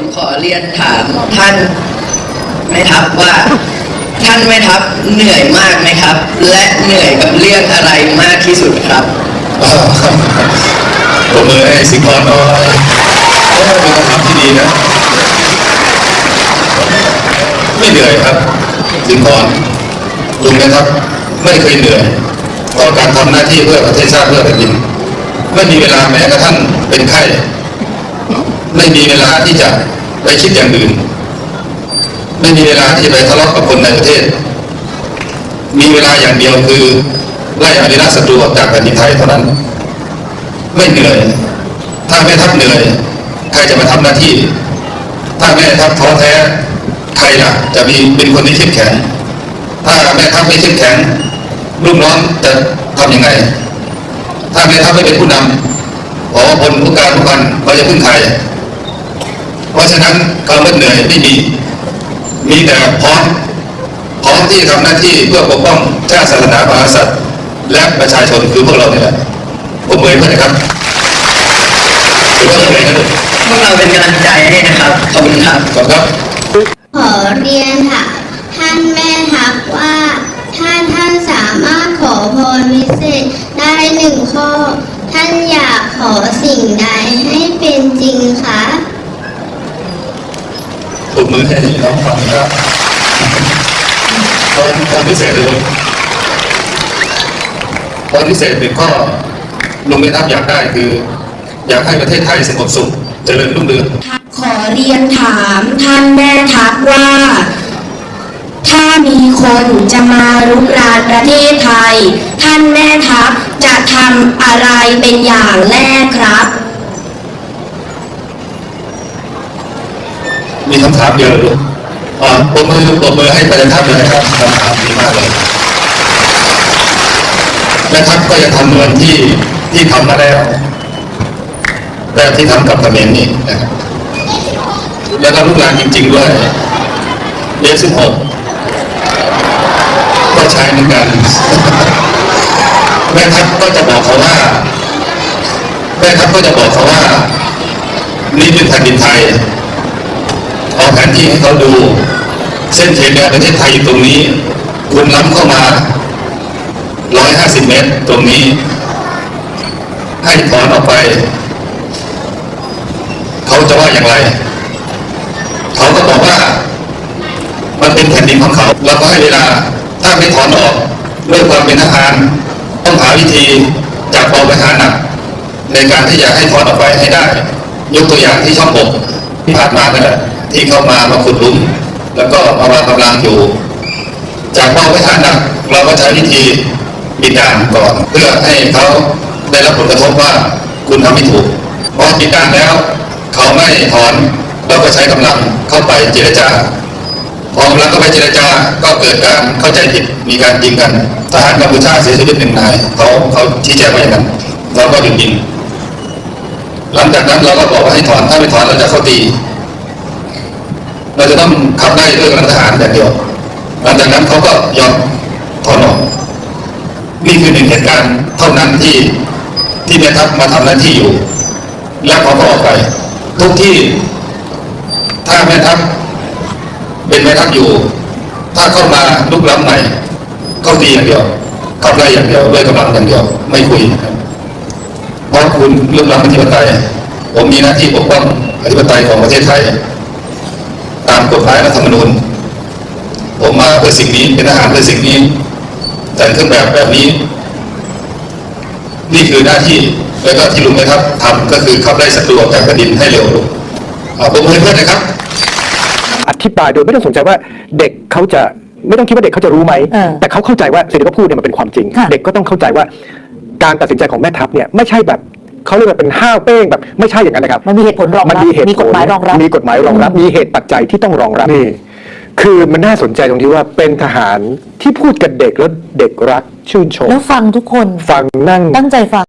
ผมขอเรียนถามท่านแม่ทัพว่า ท่านแม่ทัพเหนื่อยมากไหมครับ และเหนื่อยกับเรื่องอะไรมากที่สุดครับผมมือให้สิงห์กรน้อยเป็นคำถามที่ดีนะ ไม่เหนื่อยครับ สิงห์กรลุงนะครับ ไม่เคยเหนื่อยเพราะการทำหน้าที่เพื่อประเทศชาติเพื่อแผ่นดินไม่มีเวลาแม้กระทั่งเป็นไข้ ไม่มีเวลาที่จะไปคิดอย่างอื่น ไม่มีเวลาที่จะไปทะเลาะกับคนในประเทศ มีเวลาอย่างเดียวคือไล่อริราศัตรูออกจากแผ่นดินไทยเท่านั้น ไม่เหนื่อย ถ้าแม่ทัพเหนื่อยใครจะมาทำหน้าที่ ถ้าแม่ทัพท้อแท้ใครล่ะ จะมีเป็นคนที่เข้มแข็ง ถ้าแม่ทัพไม่เข้มแข็งลูกน้องจะทำยังไง ถ้าแม่ทัพไม่เป็นผู้นำ ขอพลผู้การผู้พันเขาจะพึ่งใครเพราะฉะนั้นคำว่าเหนื่อยไม่มี มีแต่พร้อมพร้อมที่ทำหน้าที่เพื่อปกป้องชาติศาสนาพระมหากษัตริย์ และประชาชนคือพวกเราเนี่ยแหละผมเอ่ยเพื่อนนะครับถือว่าเหนื่อยนะลูกพวกเราเป็นกำลังใจให้นะครับ ขอบคุณครับขอบคุณครับขอเรียนค่ะ ท่านแม่ทัพว่า ถ้าท่านสามารถขอพรวิเศษได้หนึ่งข้อ ท่านอยากขอ สิ่งใดให้เป็นจริงคะปรบมือให้น้องฟังนะครับตอนตอนพิเศษเลยลูกตอนพิเศษหนึ่งข้อลุงไม่ทับอยากได้คือ อยากให้ประเทศไทยสงบสุขเจริญรุ่งเรืองขอเรียนถามท่านแม่ทัพว่า ถ้ามีคนจะมารุกรานประเทศไทย ท่านแม่ทัพจะทำอะไร เป็นอย่างแรกครับ มีคำถามเดียวเลยลูกอ๋อปรบมือปรบมือให้ประธานทัพเลยนะครับคำถามดีมากเลยแม่ทัพก็จะทำเหมือนที่ที่ทำมาแล้วแต่ที่ทำกับเขมรนี่นะครับแล้วก็ลูกหลานจริง ๆ ด้วยเอสิบหกก็ใช้เหมือนกัน แม่ทัพก็จะบอกเขาว่าแม่ทัพก็จะบอกเขาว่า นี่เป็นแผ่นดินไทยเอาแผนที่ให้เขาดู เส้นเขตแดนประเทศไทยอยู่ตรงนี้ คุณล้ำเข้ามา 150 เมตรตรงนี้ ให้ถอนออกไป เขาจะว่าอย่างไร เขาก็บอกว่า มันเป็นแผ่นดินของเขาเราก็ให้เวลา ถ้าไม่ถอนออกด้วยความเป็นทหาร ต้องหาวิธีจากกองทหาหนักในการที่จะให้ถอนออกไปให้ได้ ยกตัวอย่างที่ช่องบกที่ผ่านมานั่นแหละที่เข้ามามาขุดหลุม แล้วก็มาวางกำลังอยู่ จากกองทหาหนักเราก็ใช้วิธีปิดด่านก่อน เพื่อให้เขาได้รับผลกระทบว่าคุณทำไม่ถูกพอปิดด่านแล้ว เขาไม่ถอนเราก็ใช้กำลังเข้าไปเจรจา พอกำลังเข้าไปเจรจาก็เกิดการเข้าใจผิดมีการยิงกันทหารกัมพูชาเสียชีวิตหนึ่งนายเขาเขาชี้แจงมาอย่างนั้นเราก็หยุดยิง หลังจากนั้นเราก็บอกว่าให้ถอนถ้าไม่ถอนเราจะเข้าตี เราจะต้องขับไล่ด้วยกำลังทหารอย่างเดียว หลังจากนั้นเขาก็ยอมถอนออกนี่คือหนึ่งเหตุการณ์เท่านั้นที่ที่แม่ทัพมาทำหน้าที่อยู่ และเขาก็ออกไป ทุกที่ถ้าแม่ทัพ เป็นแม่ทัพอยู่ ถ้าเข้ามาลุกล้ำใหม่เข้าตีอย่างเดียวขับไล่อย่างเดียวด้วยกำลังอย่างเดียว ไม่คุยเพราะคุณเรื่องราวอธิปไตยผมมีหน้าที่ปกป้องอธิปไตยของประเทศไทย ตามกฎหมายรัฐธรรมนูญผมมาเพื่อสิ่งนี้เป็นทหารเพื่อสิ่งนี้ แต่งเครื่องแบบแบบนี้ นี่คือหน้าที่แล้วก็ที่ลุงนะครับทำก็คือขับไล่ศัตรูออกจากแผ่นดินให้เร็วลงเอาผมให้เพื่อนนะครับ อธิบายโดยไม่ต้องสนใจว่าเด็กเขาจะไม่ต้องคิดว่าเด็กเขาจะรู้ไหม เออแต่เขาเข้าใจว่าสิ่งที่เขาพูดเนี่ยมันเป็นความจริง ค่ะ เด็กก็ต้องเข้าใจว่าการตัดสินใจของแม่ทัพเนี่ยไม่ใช่แบบเขาเรียกว่าเป็นห้าวเป้งแบบไม่ใช่อย่างนั้นนะครับ มันมีเหตุผลรองรับมันมีเหตุผลมีกฎหมายรองรับ มีกฎหมายรองรับ มีเหตุปัจจัยที่ต้องรองรับ นี่ คือมันน่าสนใจตรงที่ว่าเป็นทหารที่พูดกับเด็กแล้วเด็กรักชื่นชม แล้วฟังทุกคนฟังนั่ง ตั้งใจฟัง